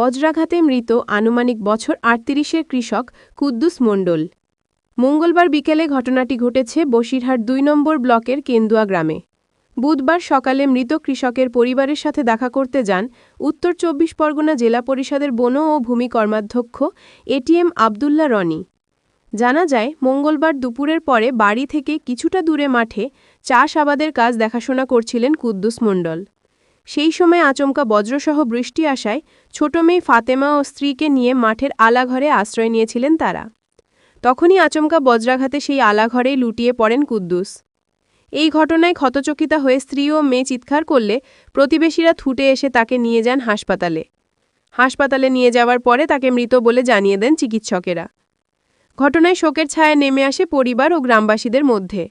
বজ্রাঘাতে মৃত আনুমানিক বছর আটত্রিশের কৃষক কুদ্দুস মণ্ডল। মঙ্গলবার বিকেলে ঘটনাটি ঘটেছে বসিরহাট দুই নম্বর ব্লকের কেন্দুয়া গ্রামে। বুধবার সকালে মৃত কৃষকের পরিবারের সাথে দেখা করতে যান উত্তর চব্বিশ পরগনা জেলা পরিষদের বন ও ভূমি কর্মাধ্যক্ষ এটিএম আবদুল্লা রনি। জানা যায়, মঙ্গলবার দুপুরের পরে বাড়ি থেকে কিছুটা দূরে মাঠে চাষ আবাদের কাজ দেখাশোনা করছিলেন কুদ্দুস মণ্ডল। সেই সময় আচমকা বজ্রসহ বৃষ্টি আসায় ছোট মেয়ে ফাতেমা ও স্ত্রীকে নিয়ে মাঠের আলাঘরে আশ্রয় নিয়েছিলেন তারা। তখনই আচমকা বজ্রাঘাতে সেই আলাঘরেই লুটিয়ে পড়েন কুদ্দুস। এই ঘটনায় ক্ষতচকিতা হয়ে স্ত্রী ও মেয়ে চিৎকার করলে প্রতিবেশীরা থুটে এসে তাকে নিয়ে যান হাসপাতালে। হাসপাতালে নিয়ে যাওয়ার পরে তাকে মৃত বলে জানিয়ে দেন চিকিৎসকেরা। ঘটনায় শোকের ছায়া নেমে আসে পরিবার ও গ্রামবাসীদের মধ্যে।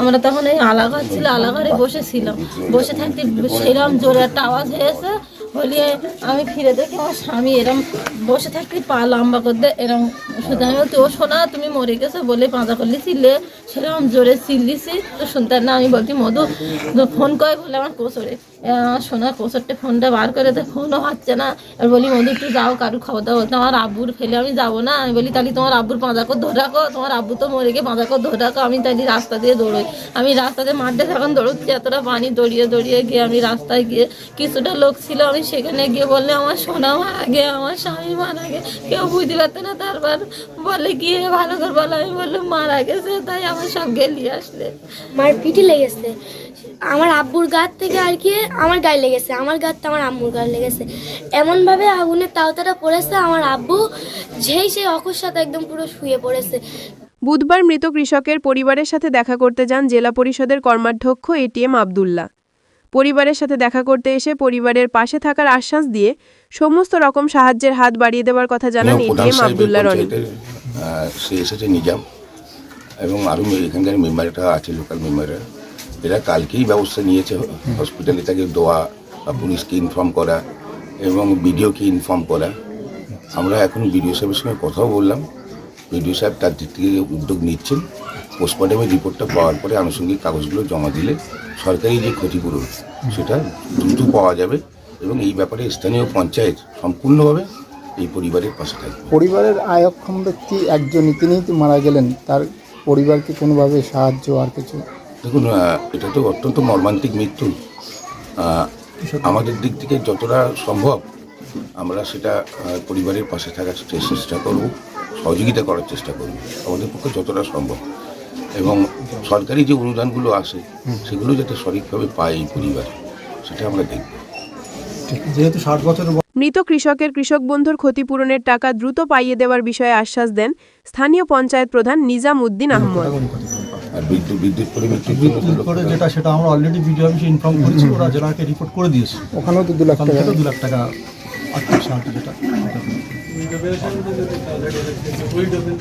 আমরা তখন এই আলাঘর ছিল আলাঘরে বসেছিলাম। বসে থাকতে সেরকম জোরে একটা আওয়াজ হয়েছে, বলিয়ে আমি ফিরে দেখি আমার স্বামী এরম বসে থাকতে পা লম্বা করতে এরম শুধু আমি বলছি, ও শোনা তুমি মরে গেছো বলে পাঁজা করলি চিল্লে সেরকম জোরে চিল্লিছি, তো শুনতে না, আমি বলছি, মধু ফোন করে বলে আমার কোচরে আমার সোনা কোচরটা ফোনটা বার করে তো ফোনও হচ্ছে না। আর বলি, মধু, একটু যাও কারু খবর দাও। বলতে আমার আব্বুর ফেলে আমি যাব না। আমি বলি, তাহলে তোমার আব্বুর পাঁজা করে, ধরে রাখো তোমার আব্বু তো মরে গিয়ে পাঁজা করে, ধরে রাখো আমি তাহলে রাস্তা দিয়ে দৌড়ই আমি রাস্তাতে মাঠে যখন দৌড়চ্ছি, এতটা পানি দড়িয়ে দড়িয়ে গিয়ে আমি রাস্তায় গিয়ে কিছুটা লোক ছিল, আমি সেখানে গিয়ে বললে, আমার সোনা মারা গে আমার স্বামী মারা গে কেউ বুঝতে পারতো না, তারপর বলে গিয়ে ভালো করে বলে। আমি বললাম, মারা গেছে, তাই আমার সব গেলিয়ে আসলে। মার পিঠে লেগেছে। আমার আব্বুর গাত থেকে আর কি আমার গায়ে লেগেছে, আমার গাতটা আমার আম্মুর গায়ে লেগেছে। এমনভাবে আগুনের তাওতাটা পড়েছে, আমার আব্বু যেই সেই অকস্মাত একদম পুরো শুয়ে পড়েছে। বুধবার মৃত কৃষকের পরিবারের সাথে দেখা করতে যান জেলা পরিষদের কর্মাধ্যক্ষ এটিএম আবদুল্লা পরিবারের সাথে দেখা করতে এসে পরিবারের পাশে থাকার আশ্বাস দিয়ে সমস্ত রকম সাহায্যের হাত বাড়িয়ে দেওয়ার কথা জানান এটিএম আবদুল্লা রনি। সে এসেছে নিজাম এবং আরও এখানকার মেম্বারটা আছে লোকাল মেম্বাররা এরা কালকেই ব্যবস্থা নিয়েছে হসপিটালে তাকে দোয়া বা পুলিশকে ইনফর্ম করা এবং বিডিওকে ইনফর্ম করা। আমরা এখন বিডিও সাহেবের সঙ্গে কথাও বললাম। বিডিও সাহেব তার দিক থেকে উদ্যোগ নিচ্ছেন। পোস্টমর্টমের রিপোর্টটা পাওয়ার পরে আনুষঙ্গিক কাগজগুলো জমা দিলে সরকারি যে ক্ষতিপূরণ সেটা দ্রুত পাওয়া যাবে এবং এই ব্যাপারে স্থানীয় পঞ্চায়েত সম্পূর্ণভাবে এই পরিবারের পাশে থাকবে। পরিবারের আয়ক্ষম ব্যক্তি একজনই তিনিই তো মারা গেলেন তার পরিবারকে কোনোভাবে সাহায্য আর কিছু? দেখুন এটা তো অত্যন্ত মর্মান্তিক মৃত্যু। আমাদের দিক থেকে যতটা সম্ভব আমরা সেটা পরিবারের পাশে থাকার চেষ্টা করব। সহযোগিতা করার চেষ্টা করব। আমাদের পক্ষে যতটা সম্ভব। এবং সরকারি যে অনুদানগুলো আসে সেগুলো যাতে সঠিকভাবে পায় এই পরিবার সেটা আমরা দেখব। যেহেতু ষাট বছর মৃত কৃষকের কৃষক বন্ধুর ক্ষতিপূরণের টাকা দ্রুত পাইয়ে দেওয়ার বিষয়ে আশ্বাস দেন স্থানীয় পঞ্চায়েত প্রধান নিজাম উদ্দিন আহমদ। আর বিদ্যুৎ বিদ্যুৎ করে বিদ্যুৎ করে যেটা সেটা আমরা অলরেডি বিডিও অফিসে ইনফর্ম করেছি ওরা জেলাকে রিপোর্ট করে দিয়েছে। ওখানেও তো দু লাখ টাকা। দু লাখ টাকা আর্থিক সাহায্য যেটা ਡਬੇ ਸੀ ਉਹਦੇ ਤੇ ਚੱਲ ਰਿਹਾ ਕੋਈ ਡਬੇ